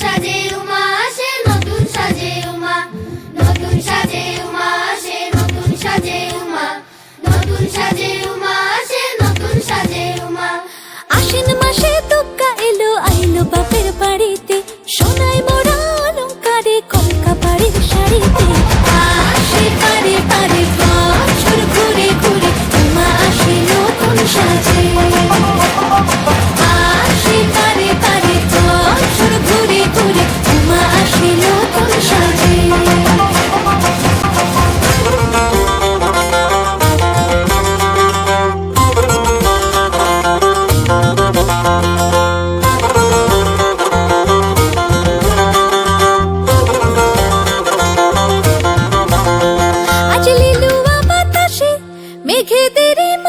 সাজে উমা আসে নতুন সাজে উমা। নতুন সাজে উমা আসে নতুন সাজে উমা। নতুন সাজে উমা আসে নতুন সাজে উমা। আশ্বিন মাসে তো